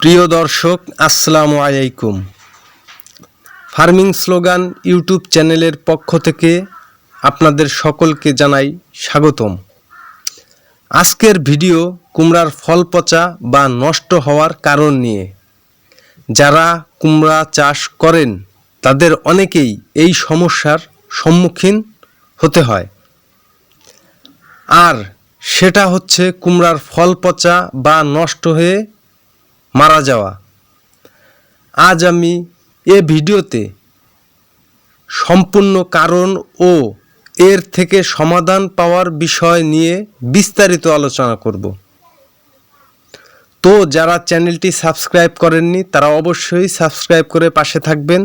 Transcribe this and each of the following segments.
প্রিয় দর্শক, আসসালামু আলাইকুম। ফার্মিং স্লোগান ইউটিউব চ্যানেলের পক্ষ থেকে আপনাদের সকলকে জানাই স্বাগতম। আজকের ভিডিও কুমড়ার ফল পচা বা নষ্ট হওয়ার কারণ নিয়ে। যারা কুমড়া চাষ করেন, তাদের অনেকেই এই সমস্যার সম্মুখীন হতে হয়। আর সেটা হচ্ছে কুমড়ার ফল পচা বা নষ্ট হয়ে মারা যাওয়া। আজ আমি এ ভিডিওতে সম্পূর্ণ কারণ ও এর থেকে সমাধান পাওয়ার বিষয় নিয়ে বিস্তারিত আলোচনা করব। তো যারা চ্যানেলটি সাবস্ক্রাইব করেননি, তারা অবশ্যই সাবস্ক্রাইব করে পাশে থাকবেন,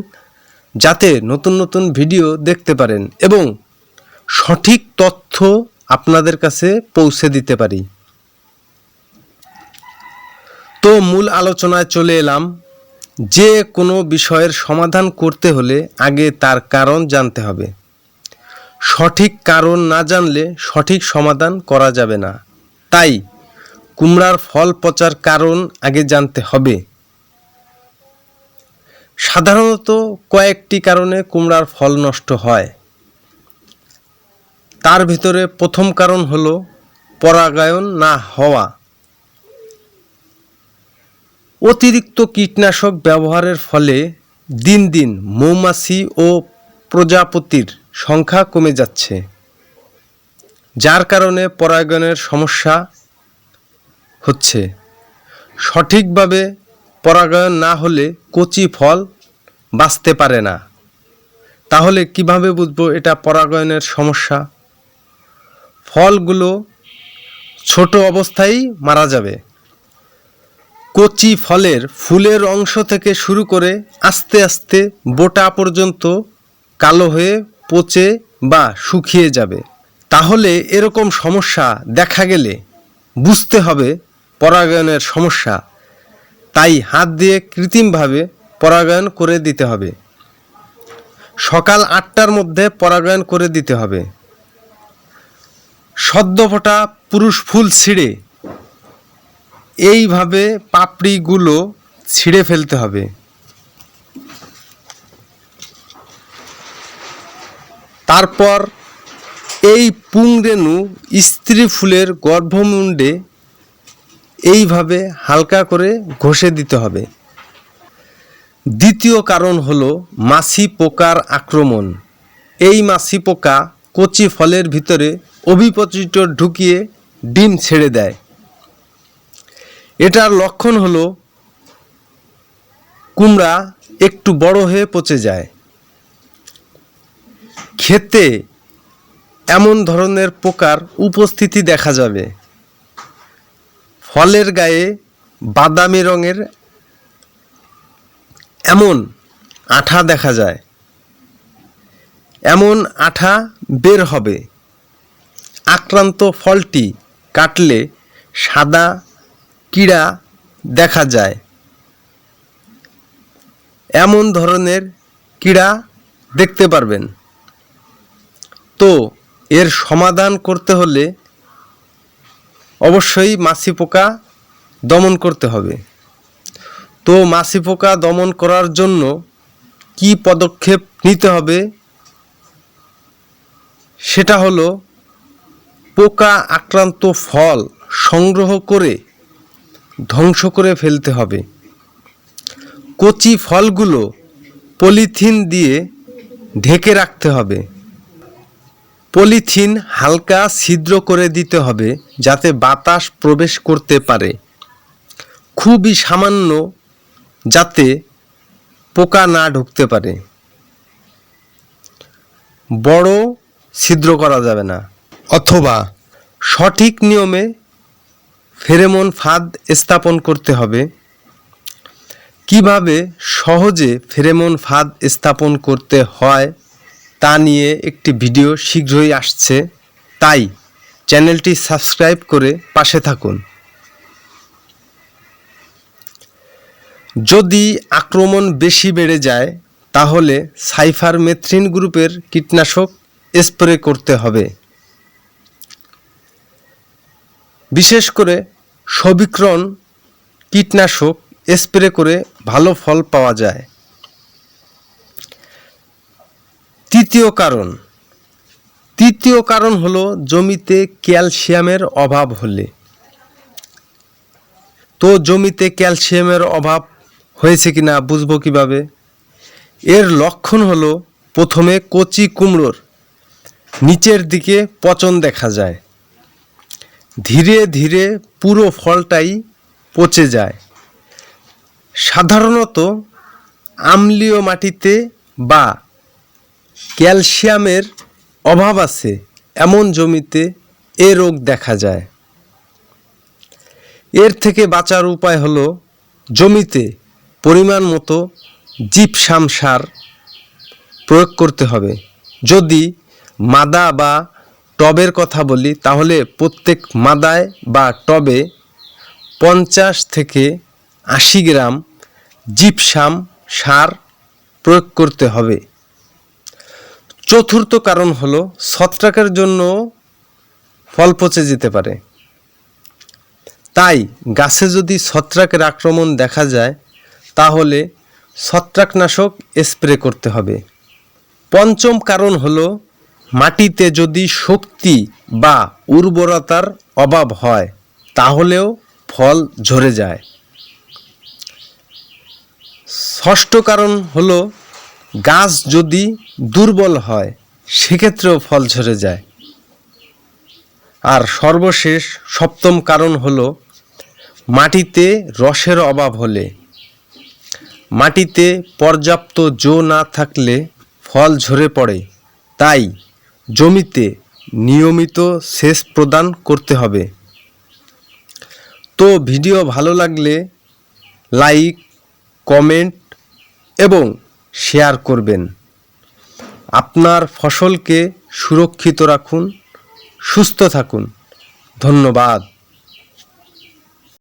যাতে নতুন নতুন ভিডিও দেখতে পারেন এবং সঠিক তথ্য আপনাদের কাছে পৌঁছে দিতে পারি। তো মূল আলোচনায় চলে এলাম, যে কোনো বিষয়ের সমাধান করতে হলে আগে তার কারণ জানতে হবে। সঠিক কারণ না জানলে সঠিক সমাধান করা যাবে না। তাই কুমড়ার ফল পচার কারণ আগে জানতে হবে। সাধারণত কয়েকটি কারণে কুমড়ার ফল নষ্ট হয়। তার ভিতরে প্রথম কারণ হলো পরাগায়ন না হওয়া। অতিরিক্ত কীটনাশক ব্যবহারের ফলে দিন দিন মৌমাছি ও প্রজাপতির সংখ্যা কমে যাচ্ছে, যার কারণে পরাগায়নের সমস্যা হচ্ছে। সঠিকভাবে পরাগায়ন না হলে কচি ফল বাঁচতে পারে না। তাহলে কীভাবে বুঝব এটা পরাগায়নের সমস্যা? ফলগুলো ছোট অবস্থায় মারা যাবে। কচি ফলের ফুলের অংশ থেকে শুরু করে আস্তে আস্তে বোটা পর্যন্ত কালো হয়ে পচে বা শুকিয়ে যাবে। তাহলে এরকম সমস্যা দেখা গেলে বুঝতে হবে পরাগায়নের সমস্যা। তাই হাত দিয়ে কৃত্রিমভাবে পরাগায়ন করে দিতে হবে। সকাল আটটার মধ্যে পরাগায়ন করে দিতে হবে। সদ্য ফোটা পুরুষ ফুল ছিঁড়ে এইভাবে পাপড়িগুলো ছিঁড়ে ফেলতে হবে। তারপর এই পুংরেণু স্ত্রী ফুলের গর্ভমুণ্ডে এইভাবে হালকা করে ঘষে দিতে হবে। দ্বিতীয় কারণ হলো মাছি পোকার আক্রমণ। এই মাছি পোকা কচি ফলের ভিতরে অভিপচিত ঢুকিয়ে ডিম ছেড়ে দেয়। এটার লক্ষণ হলো কুমড়া একটু বড় হয়ে পচে যায়। খেতে এমন ধরনের পোকার উপস্থিতি দেখা যাবে। ফলের গায়ে বাদামি রঙের এমন আঠা দেখা যায়। এমন আঠা বের হবে। আক্রান্ত ফলটি কাটলে সাদা কীড়া দেখা যায়। এমন ধরনের কীড়া দেখতে পারবেন। তো এর সমাধান করতে হলে অবশ্যই মাছি পোকা দমন করতে হবে। তো মাছি পোকা দমন করার জন্য কি পদক্ষেপ নিতে হবে? সেটা হলো পোকা আক্রান্ত ফল সংগ্রহ করে ধ্বংস করে ফেলতে হবে। কচি ফলগুলো পলিথিন দিয়ে ঢেকে রাখতে হবে। পলিথিন হালকা ছিদ্র করে দিতে হবে যাতে বাতাস প্রবেশ করতে পারে। খুবই সামান্য যাতে পোকা না ঢুকতে পারে। বড় ছিদ্র করা যাবে না। অথবা সঠিক নিয়মে ফেরেমন ফাঁদ স্থাপন করতে হবে। কীভাবে সহজে ফেরেমন ফাঁদ স্থাপন করতে হয় তা নিয়ে একটি ভিডিও শীঘ্রই আসছে। তাই চ্যানেলটি সাবস্ক্রাইব করে পাশে থাকুন। যদি আক্রমণ বেশি বেড়ে যায়, তাহলে সাইফার মেথ্রিন গ্রুপের কীটনাশক স্প্রে করতে হবে। বিশেষ করে সবিক্রণ কীটনাশক স্প্রে করে ভালো ফল পাওয়া যায়। তৃতীয় কারণ তৃতীয় কারণ হলো জমিতে ক্যালসিয়ামের অভাব হলে। তো জমিতে ক্যালসিয়ামের অভাব হয়েছে কিনা বুঝব কীভাবে? এর লক্ষণ হলো প্রথমে কচি কুমড়োর, নিচের দিকে পচন দেখা যায়। ধীরে ধীরে পুরো ফলটাই পচে যায়। সাধারণত আম্লীয় মাটিতে বা ক্যালসিয়ামের অভাব আছে এমন জমিতে এ রোগ দেখা যায়। এর থেকে বাঁচার উপায় হলো জমিতে পরিমাণ মতো জিপসাম সার প্রয়োগ করতে হবে। যদি মাদা বা টবের কথা বলি, তাহলে প্রত্যেক মাদায় বা টবে পঞ্চাশ থেকে আশি গ্রাম জিপসাম সার প্রয়োগ করতে হবে। চতুর্থ কারণ হলো ছত্রাকের জন্য ফল পচে যেতে পারে। তাই গাছে যদি ছত্রাকের আক্রমণ দেখা যায়, তাহলে ছত্রাকনাশক স্প্রে করতে হবে। পঞ্চম কারণ হলো মাটিতে যদি শক্তি বা উর্বরতার অভাব হয়, তাহলেও ফল ঝরে যায়। ষষ্ঠ কারণ হলো, গাছ যদি দুর্বল হয়, সেক্ষেত্রেও ফল ঝরে যায়। আর সর্বশেষ সপ্তম কারণ হলো, মাটিতে রসের অভাব হলে। মাটিতে পর্যাপ্ত জো না থাকলে ফল ঝরে পড়ে। তাই জমিতে নিয়মিত সেচ প্রদান করতে হবে। তো ভিডিও ভালো লাগলে লাইক, কমেন্ট এবং শেয়ার করবেন। আপনার ফসলকে সুরক্ষিত রাখুন, সুস্থ থাকুন। ধন্যবাদ।